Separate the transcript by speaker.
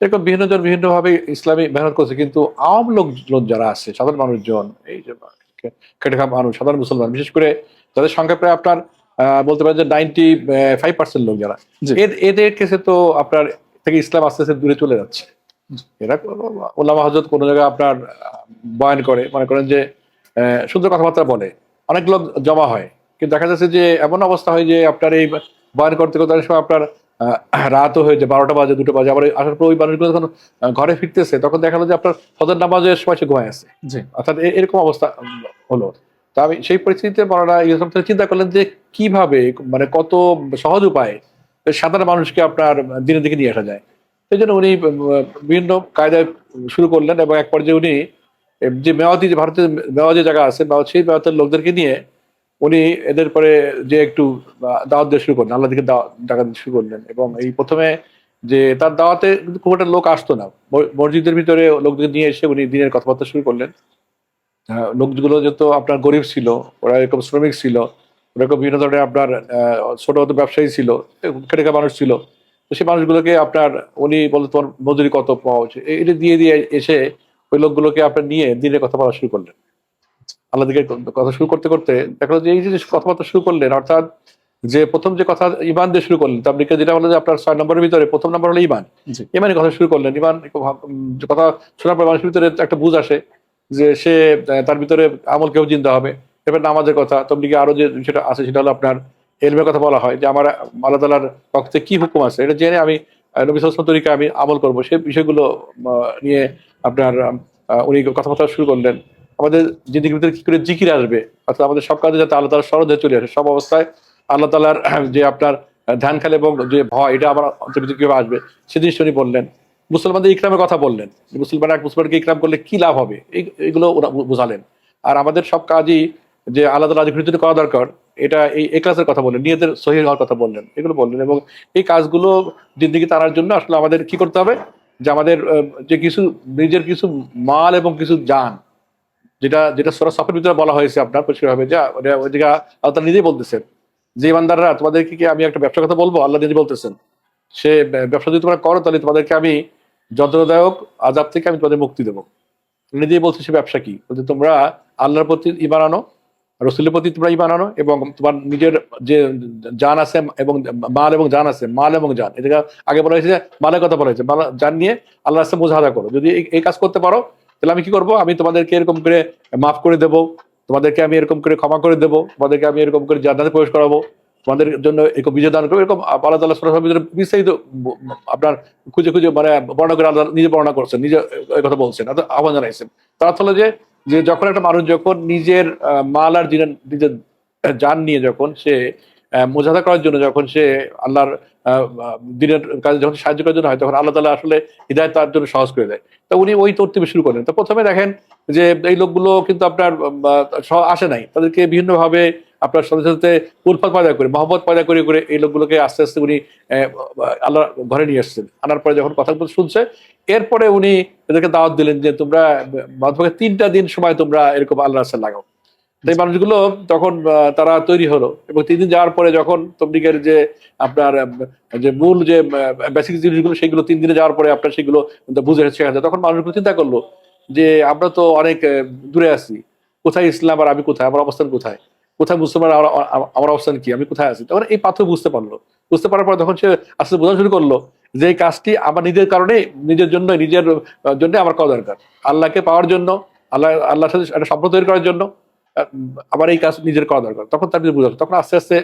Speaker 1: এরকম বিভিন্ন জন বিভিন্ন ভাবে ইসলামী মেহনত করছে কিন্তু আওয়াম লোকজন যারা আছে সাধারণ মানুষজন এই যে খেটে খাওয়া মানুষ সাধারণ মুসলমান বিশেষ করে তাদের সংখ্যা প্রায় আপনার বলতে পারেন যে নাইনটি ফাইভ পার্সেন্ট লোক যারা এদের কেসে তো আপনার থেকে ইসলাম আস্তে আস্তে দূরে চলে যাচ্ছে। এরা ওলামা হজরত কোনো জায়গায় আপনার বয়ান করে মনে করেন যে আহ, সুন্দর কথাবার্তা বলে। অনেক লোক জমা হয় কিন্তু দেখা যাচ্ছে যে এমন অবস্থা হয় যে আপনার এই বয়ান করতে করতে অনেক সময় আপনার রাতও হয়ে যায় বারোটা বাজে দুটো বাজে আবার আসার পর ওই মানুষগুলো যখন ঘরে ফিরতেছে তখন দেখা গেলো যে আপনার ফজর নামাজের সময় সে ঘুমায় আছে। অর্থাৎ এরকম অবস্থা হলো। তা আমি সেই পরিস্থিতিতে মরানা ইসলাম চিন্তা করলেন যে কীভাবে মানে কত সহজ উপায়ে সাধারণ মানুষকে আপনার দিনের দিকে নিয়ে আসা যায়। সেই জন্য উনি বিভিন্ন কায়দায় শুরু করলেন এবং এক পর্যায়ে উনি যে মেওয়াতি যে ভারতের মেওয়া যে জায়গা আছে মেওয়া সেই মেওয়াতের লোকদেরকে নিয়ে উনি এদের পরে যে একটু দাওয়াত দিয়ে শুরু করলেন আল্লাহ দিকে ডাকা শুরু করলেন এবং এই প্রথমে যে তার দাওয়াতে খুব একটা লোক আসতো না। মসজিদের ভিতরে লোকদের নিয়ে এসে উনি দিনের কথাবার্তা শুরু করলেন। লোকগুলো যত আপনার গরিব ছিল, ওরা এরকম শ্রমিক ছিল, ওরকম বিভিন্ন ধরনের আপনার ছোট ছোট ব্যবসায়ী ছিল খেটে খাওয়া মানুষ ছিল। তো সেই মানুষগুলোকে আপনার, উনি বলতো তোমার মজুরি কত পাওয়া উচিত? এটা দিয়ে দিয়ে এসে ওই লোকগুলোকে আপনার নিয়ে দিনের কথা বলা শুরু করলেন। আল্লাহ দিকে কথা শুরু করতে করতে দেখা গেলো যে এই যে কথাবার্তা শুরু করলেন অর্থাৎ যে প্রথম যে কথা ইমান দিয়ে শুরু করলেন তাবলিকে যেটা বলে যে আপনার ছয় নম্বরের ভিতরে প্রথম নম্বর হলো ইমান
Speaker 2: জি।
Speaker 1: ইমানই কথা শুরু করলেন ইমান কথা শোনার পর মানুষের ভিতরে একটা বুঝ আসে যে সে তার ভিতরে আমল কেউ চিন্তা হবে। এবার নামাজের কথা তবলিকে আরও যে সেটা আছে সেটা হলো আপনার এলমের কথা বলা হয় যে আমার আল্লাহ তালার পক্ষে কি হুকুম আছে? এটা জেনে আমি নবী সালাম তরিকা আমি আমল করব। সেই বিষয়গুলো নিয়ে আপনার উনি কথাবার্তা শুরু করলেন। আমাদের জিন্দিগির ভিতরে কি করে জিকির আসবে? অর্থাৎ আমাদের সব কাজে যাতে আল্লাহ তালার সরদে চলে আসে। সব অবস্থায় আল্লাহ তালার যে আপনার ধ্যান খেলে এবং যে ভয়, এটা আমার অন্তর ভিতরে কীভাবে আসবে? সে জিনিসটা উনি বললেন, মুসলমানদের ইকরামের কথা বললেন। মুসলমান এক মুসলমানকে ইকরাম করলে কি লাভ হবে? এগুলো বুঝালেন। আর আমাদের সব কাজই যে তালা রাজনীতির জন্য করা দরকার, এটা এই এক্লাসের কথা বললেন নিজেদের সহি হওয়ার কথা বললেন, এগুলো বললেন। এবং এই কাজগুলো জিন্দিগি টানার জন্য আসলে আমাদের কি করতে হবে? যে আমাদের যে কিছু, নিজের কিছু মাল এবং কিছু যান যেটা যেটা সোরা সফের ভিতরে বলা হয়েছে আপনার পরিষ্কার হবে যা ওটা- ওই আল্লাহ নিজেই বলতেছেন, যে ইমানদাররা তোমাদেরকে কি আমি একটা ব্যবসার কথা বলব? আল্লাহ নিজে বলতেছেন। সে ব্যবসা যদি তোমরা করো, তাহলে তোমাদেরকে আমি যন্ত্রদায়ক আজাব থেকে আমি তোমাদের মুক্তি দেবো। নিজেই বলছে সে ব্যবসা কি? বলছে, তোমরা আল্লাহর প্রতি ইমান আনো, রসুলের প্রতি তোমরা ইমান আনো, এবং তোমার নিজের যে জান আছে এবং মাল এবং জান আছে, মাল এবং জান, এটাকে আগে বলা হয়েছে মালের কথা বলা হয়েছে, মাল, জান নিয়ে আল্লাহ রাস্তায় মুজাহাদা করো। যদি এই কাজ করতে পারো তাহলে আমি কি করব? আমি তোমাদেরকে এরকম করে মাফ করে দেবো। তোমাদেরকে আমি এরকম করে ক্ষমা করে দেবো। তোমাদেরকে আমি এরকম করে জান্নাতে প্রবেশ করাবো। তোমাদের জন্য এরকম বিজয় দান করব। এরকম আল্লাহ তাল্লাহ সরাসরি বিস্তারিত আপনার খুঁজে খুঁজে মানে বর্ণনা করে আল্লাহ নিজে বর্ণনা করছেন, নিজে কথা বলছেন আহ্বান জানাইছেন। তার হলো যে যে যখন একটা মানুষ যখন নিজের মাল আর দিনের নিজের যান নিয়ে যখন সে মোজাদা করার জন্য যখন সে আল্লাহর দিনের কাজে যখন সাহায্য করার জন্য হয়, তখন আল্লাহ তালা আসলে হৃদায়ত তার জন্য সহজ করে দেয়। তো উনি ওই তর্তিবে শুরু করেন। তো প্রথমে দেখেন যে এই লোকগুলো কিন্তু আপনার আসে নাই। তাদেরকে বিভিন্নভাবে আপনার সাথে সাথে উৎপাদ পয়দা করে, মহব্বত পয়দা করে করে এই লোকগুলোকে আস্তে আস্তে উনি আল্লাহ ঘরে নিয়ে আসছেন আনার পরে যখন কথাগুলো শুনছে, এরপরে উনি এদেরকে দাওয়াত দিলেন যে তোমরা বাদবাকি তিনটা দিন সময় তোমরা এরকম আল্লাহ রাস্তায় লাগাও। তো এই মানুষগুলো তখন তারা তৈরি হলো এবং তিন দিন যাওয়ার পরে যখন তবলিগের যে আপনার যে মূল যে বেসিক জিনিসগুলো, সেগুলো তিন দিনে যাওয়ার পরে আপনার সেগুলো বুঝে শেখা যায়। তখন মানুষগুলো চিন্তা করল যে আমরা তো অনেক দূরে আছি। কোথায় ইসলাম আর আমি কোথায়? আমার অবস্থান কোথায়? কোথায় মুসলমান আমার- অবস্থান কি? আমি কোথায় আছি? তখন এই পাথর বুঝতে পারল। বুঝতে পারার পর তখন সে আস্তে বোঝা শুরু করল যে কাজটি আমার নিজের কারণে, নিজের জন্য নিজের জন্য আমার করা দরকার। আল্লাহকে পাওয়ার জন্য, আল্লাহ, আল্লাহর সাথে একটা সম্পর্ক তৈরি করার জন্য আমার এই কাজ নিজের করা দরকার। তখন তার ভিতরে বোঝা তখন আস্তে আস্তে